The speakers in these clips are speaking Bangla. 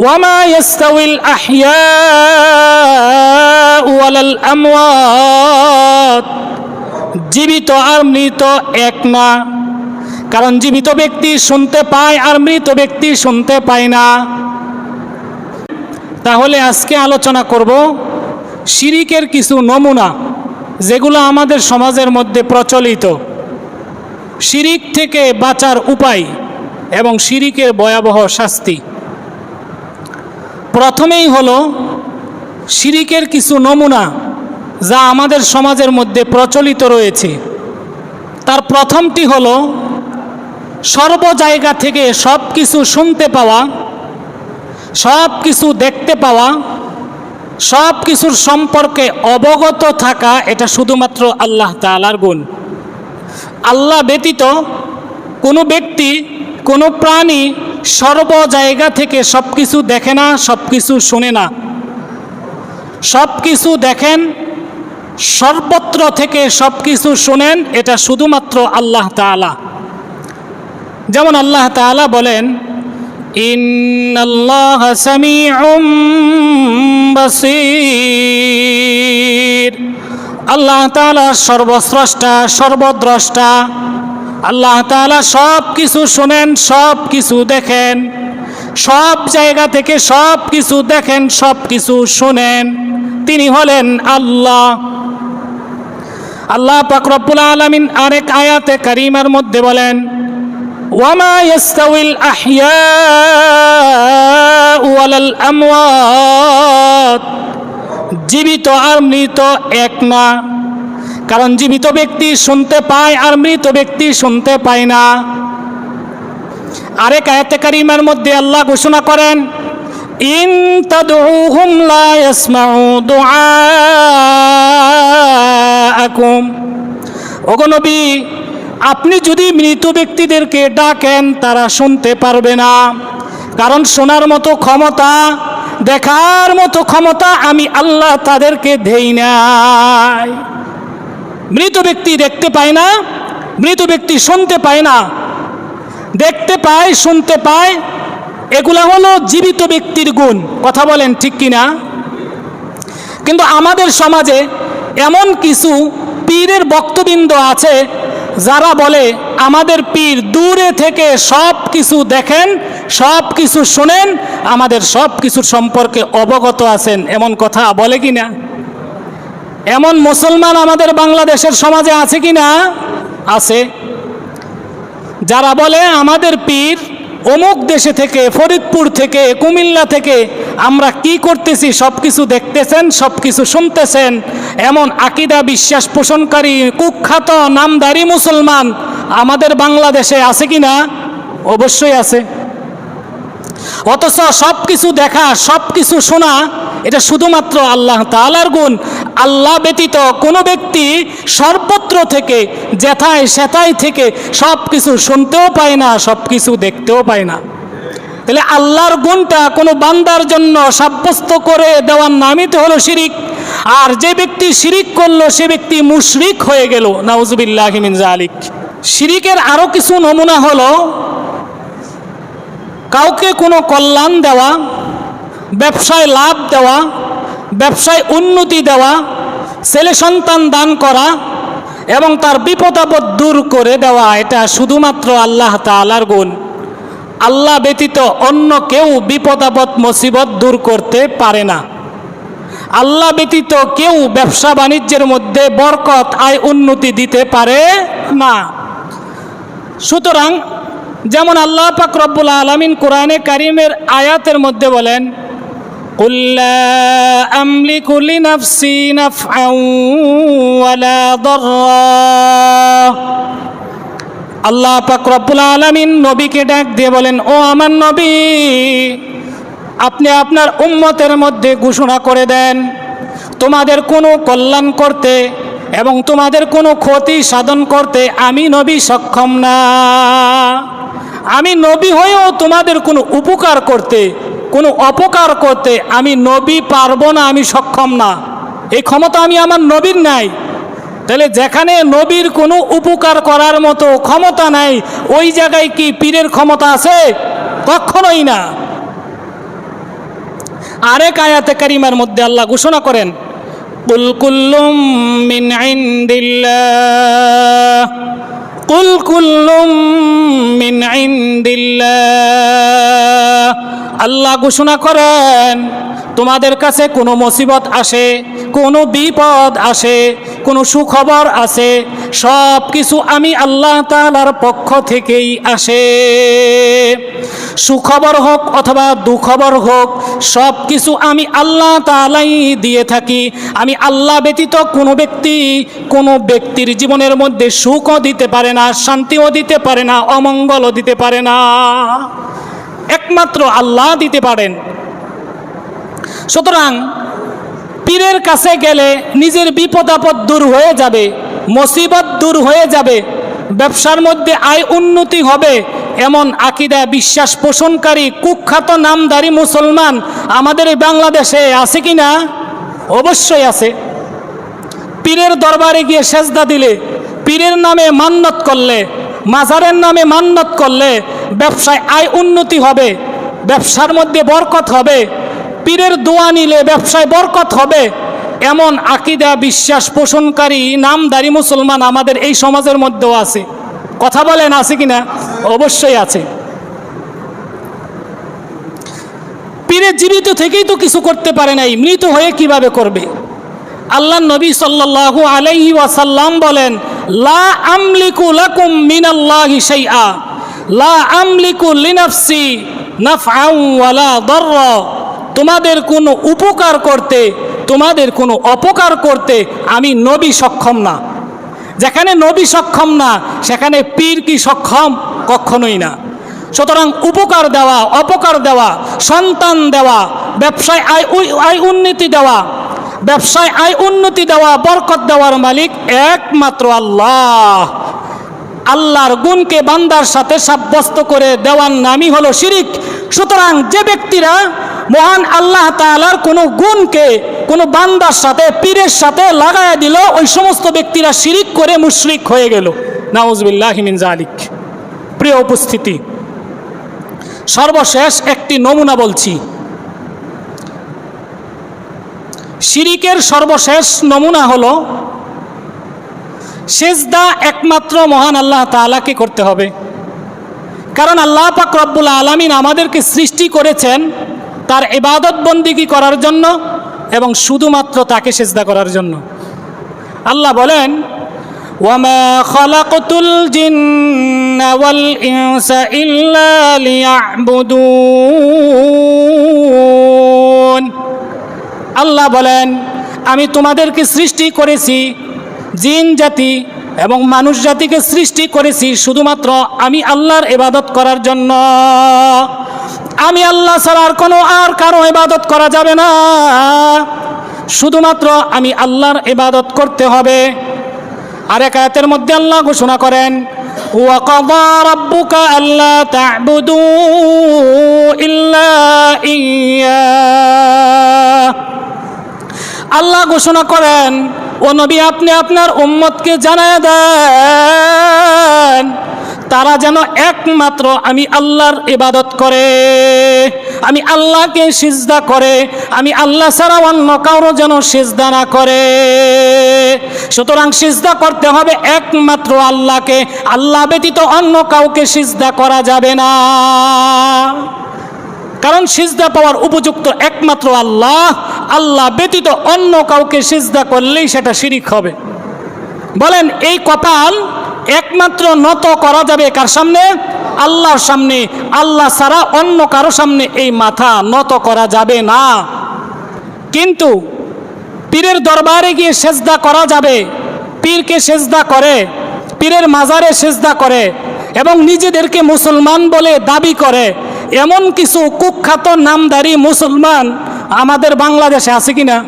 ওয়ামা ইয়াস্তাউিল আহইয়া ওয়ালাল আমওয়াত। জীবিত আর মৃত এক না। কারণ জীবিত ব্যক্তি শুনতে পায় আর মৃত ব্যক্তি শুনতে পায় না। তাহলে আজকে আলোচনা করব শিরিকের কিছু নমুনা যেগুলো আমাদের সমাজের মধ্যে প্রচলিত। শিরিক থেকে বাঁচার উপায় এবং শিরিকের ভয়াবহ শাস্তি। প্রথমেই হলো শিরিকের কিছু নমুনা যা আমাদের সমাজের মধ্যে প্রচলিত রয়েছে। তার প্রথমটি হলো সর্ব জায়গা থেকে সব কিছু শুনতে পাওয়া সব কিছু দেখতে পাওয়া সব কিছুর সম্পর্কে অবগত থাকা এটা শুধুমাত্র আল্লাহ তালার গুণ। আল্লাহ ব্যতীত কোনো ব্যক্তি, কোনো প্রাণী সর্ব জায়গা থেকে সব কিছু দেখে না সব কিছু শোনে না। সব কিছু দেখেন, সর্বত্র থেকে সব কিছু শোনেন, এটা শুধুমাত্র আল্লাহ তালা যেমন আল্লাহ তালা বলেন, ইন্নাল্লাহ সামিউম বাসীর। আল্লাহ তাআলা সর্বস্রষ্টা, সর্বদ্রষ্টা আল্লাহ তাআলা সব কিছু শোনেন, সব কিছু দেখেন। সব জায়গা থেকে সব কিছু দেখেন, সব কিছু শোনেন। তিনি হলেন আল্লাহ। আল্লাহ পাক রব্বুল আলামিন আরেক আয়াতে কারিমার মধ্যে বলেন আমওয়াত। জীবিত আর মৃত এক না। কারণ জীবিত ব্যক্তি শুনতে পায় আর মৃত ব্যক্তি শুনতে পায় না। আরেক আয়াতে কারিমার মধ্যে আল্লাহ ঘোষণা করেন, ইন তাদউহুম আপনি যদি মৃত ব্যক্তিদেরকে ডাকেন, তারা শুনতে পারবে না। কারণ শোনার মতো ক্ষমতা, দেখার মতো ক্ষমতা আমি আল্লাহ তাদেরকে দেই নাই। মৃত ব্যক্তি দেখতে পায় না, মৃত ব্যক্তি শুনতে পায় না। দেখতে পায়, শুনতে পায়, এগুলা হলো জীবিত ব্যক্তির গুণ। কথা বলেন ঠিক কিনা? কিন্তু আমাদের সমাজে এমন কিছু পীরের বক্তবৃন্দ আছে, যারা বলে, আমাদের পীর দূরে থেকে সব কিছু দেখেন, সব কিছু শোনেন, আমাদের সব কিছুর সম্পর্কে অবগত আছেন। এমন কথা বলে কি না এমন মুসলমান আমাদের বাংলাদেশের সমাজে আছে কি না? আছে। যারা বলে আমাদের পীর অমুক দেশে থেকে, ফরিদপুর থেকে, কুমিল্লা থেকে আমরা কি করতেছি সব কিছু দেখতেছেন সব কিছু শুনতেছেন, এমন আকিদা বিশ্বাস পোষণকারী, কুখ্যাত, নামদারি মুসলমান আমাদের বাংলাদেশে আছে কি না? অবশ্যই আছে। অথচ সব কিছু দেখা সব কিছু শোনা, এটা শুধুমাত্র আল্লাহ তালার গুণ। আল্লাহ ব্যতীত কোনো ব্যক্তি সর্বত্র থেকে, যেথায় সেথায় থেকে সব কিছু শুনতেও পায় না সব কিছু দেখতেও পায় না। তাহলে আল্লাহর গুণটা কোনো বান্দার জন্য সাব্যস্ত করে দেওয়ার নামই তো হলো শিরিক। আর যে ব্যক্তি শিরিক করল, সে ব্যক্তি মুশরিক হয়ে গেল। নাউজুবিল্লাহ মিন জালিক শিরিকের আরও কিছু নমুনা হলো, কাউকে কোনো কল্যাণ দেওয়া, ব্যবসায় লাভ দেওয়া ব্যবসায় উন্নতি দেওয়া, ছেলে সন্তান দান করা এবং তার বিপদাপদ দূর করে দেওয়া, এটা শুধুমাত্র আল্লাহ তালার গুণ। আল্লাহ ব্যতীত অন্য কেউ বিপদাপদ মুসিবত দূর করতে পারে না। আল্লাহ ব্যতীত কেউ ব্যবসা বাণিজ্যের মধ্যে বরকত, আয়, উন্নতি দিতে পারে না। সুতরাং, যেমন আল্লাহ পাক রব্বুল আলমিন কোরআনে কারিমের আয়াতের মধ্যে বলেন قل لا أملك لنفسي نفعا ولا ضرا আল্লাহ পাক রব্বুল আলমিন নবীকে ডাক দিয়ে বলেন ও আমার নবী আপনি আপনার উম্মতের মধ্যে ঘোষণা করে দেন তোমাদের কোনো কল্যাণ করতে এবং তোমাদের কোনো ক্ষতি সাধন করতে আমি নবী সক্ষম না আমি নবী হয়েও তোমাদের কোনো উপকার করতে কোনো অপকার করতে আমি নবী পারব না, আমি সক্ষম না। এই ক্ষমতা আমি আমার নবীর নাই। তাহলে যেখানে নবীর কোনো উপকার করার মতো ক্ষমতা নাই, ওই জায়গায় কি পীরের ক্ষমতা আছে? কখনোই না। আরেক আয়াতে কারিমার মধ্যে আল্লাহ ঘোষণা করেন, কুল কুল্লুম মিন ইনদিল্লাহ। কুল কুল্লুম মিন ইনদিল্লাহ। আল্লাহ ঘোষণা করেন, তোমাদের কাছে কোনো মুসিবত আসে, কোনো বিপদ আসে, কোনো সুখবর আসে সব কিছু আমি আল্লাহ তাআলার পক্ষ থেকেই আসে। সুখবর হোক অথবা দুখবর হোক সব কিছু আমি আল্লাহ তালাই দিয়ে থাকি। আমি আল্লাহ ব্যতীত কোনো ব্যক্তি কোনো ব্যক্তির জীবনের মধ্যে সুখও দিতে পারে না। শান্তিও দিতে পারে না, অমঙ্গলও দিতে পারে না। একমাত্র আল্লাহ দিতে পারেন। সুতরাং পীরের কাছে গেলে নিজের বিপদ আপদ দূর হয়ে যাবে, মুসিবত দূর হয়ে যাবে, ব্যবসার মধ্যে আয় উন্নতি হবে এমন আকিদা বিশ্বাস পোষণকারী, কুখ্যাত, নামদারি মুসলমান আমাদের এই বাংলাদেশে আছে কি না অবশ্যই আছে। পীরের দরবারে গিয়ে সেজদা দিলে পীরের নামে মান্নত করলে, মাজারের নামে মান্নত করলে ব্যবসায় আয় উন্নতি হবে, ব্যবসার মধ্যে বরকত হবে, পীরের দোয়া নিলে ব্যবসায় বরকত হবে। এমন আকিদা, বিশ্বাস পোষণকারী, নামদারি মুসলমান আমাদের এই সমাজের মধ্যেও আছে। কথা বলেন, আছে কিনা? অবশ্যই আছে। পীরের জীবিত থেকেই তো কিছু করতে পারে নাই, মৃত হয়ে কীভাবে করবে? আল্লাহ নবী সাল্লাল্লাহু আলাইহি ওয়াসাল্লাম বলেন, লা আমলিকু লাকুম মিনাল্লাহি শাইআ, লা আমলিকু লিনাফসি নাফআন ওয়ালা দাররা, তোমাদের কোনো উপকার করতে, তোমাদের কোনো অপকার করতে আমি নবী সক্ষম না। যেখানে নবী সক্ষম না, সেখানে পীর কি সক্ষম? কখনোই না। সুতরাং উপকার দেওয়া, অপকার দেওয়া, সন্তান দেওয়া, ব্যবসায় আয় আয় উন্নতি দেওয়া ব্যবসায় আয় উন্নতি দেওয়া, বরকত দেওয়ার মালিক একমাত্র আল্লাহ। আল্লাহর গুণকে বান্দার সাথে সাব্যস্ত করে দেওয়ার নামই হলো শিরিক। সুতরাং যে ব্যক্তিরা মহান আল্লাহ তাআলার কোনো গুণকে, কোনো বান্দার সাথে, পীরের সাথে লাগায় দিল, ওই সমস্ত ব্যক্তিরা শিরিক করে মুশরিক হয়ে গেল। নাউজবিল্লাহ মিন জালিক প্রিয় উপস্থিতি, সর্বশেষ একটি নমুনা বলছি। শিরিকের সর্বশেষ নমুনা হল, সেজদা একমাত্র মহান আল্লাহ তাআলাকে করতে হবে। কারণ আল্লাহ পাক রব্বুল আলামিন আমাদেরকে সৃষ্টি করেছেন তার ইবাদত বন্দিগি করার জন্য এবং শুধুমাত্র তাকে সেজদা করার জন্য। আল্লাহ বলেন, ওয়ামা আল্লাহ বলেন আমি তোমাদেরকে সৃষ্টি করেছি জিন জাতি এবং মানুষ জাতিকে সৃষ্টি করেছি শুধুমাত্র আমি আল্লাহর ইবাদত করার জন্য আমি আল্লাহ ছাড়া আর কোনো আর কারো ইবাদত করা যাবে না শুধুমাত্র আমি আল্লাহর ইবাদত করতে হবে আরেক আয়াতের মধ্যে আল্লাহ ঘোষণা করেন وقضى ربك ألا تعبدوا إلا إياه আল্লাহ ঘোষণা করেন, ও নবী, আপনি আপনার উম্মতকে জানায় দেন। তারা যেন একমাত্র আমি আল্লাহর ইবাদত করে, আমি আল্লাহকে সিজদা করে, আমি আল্লাহ ছাড়া অন্য কারও যেন সিজদা না করে। সুতরাং সিজদা করতে হবে একমাত্র আল্লাহকে। আল্লাহ ব্যতীত অন্য কাউকে সিজদা করা যাবে না। কারণ সিজদা পাওয়ার উপযুক্ত একমাত্র আল্লাহ আল্লাহ ব্যতীত অন্য কাউকে সিজদা করলেই সেটা শিরিক হবে। বলেন, এই কপাল একমাত্র নত করা যাবে কার সামনে? আল্লাহর সামনে। আল্লাহ ছাড়া অন্য কারও সামনে এই মাথা নত করা যাবে না। কিন্তু পীরের দরবারে গিয়ে সেজদা করা যাবে। পীরকে সেজদা করে, পীরের মাজারে সেজদা করে এবং নিজেদেরকে মুসলমান বলে দাবি করে। এমন কিছু কুখ্যাত নামদারি মুসলমান আমাদের বাংলাদেশে আছে কিনা?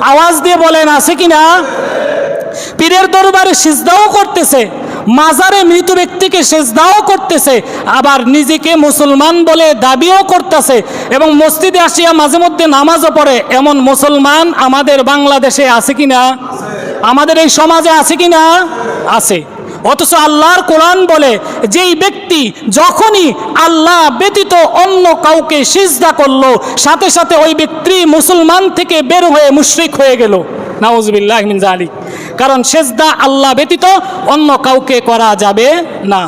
আওয়াজ দিয়ে বলেন, আছে কিনা? পীরের দরবারে সিজদাও করতেছে, মাজারে মৃত ব্যক্তিকে সেজদাও করতেছে, আবার নিজেকে মুসলমান বলে দাবিও করতেছে এবং মসজিদে আসিয়া মাঝে মধ্যে নামাজও পড়ে। এমন মুসলমান আমাদের বাংলাদেশে আছে কিনা? আমাদের এই সমাজে আছে কিনা? আছে। অথচ আল্লাহর কোরআন বলে, যেই ব্যক্তি যখনই আল্লাহ ব্যতীত অন্য কাউকে সিজদা করল, সাথে সাথে ওই ব্যক্তি মুসলমান থেকে বের হয়ে মুশরিক হয়ে গেল। নাউজবিল্লাহ মিন জালিক কারণ সেজদা আল্লাহ ব্যতীত অন্য কাউকে করা যাবে না।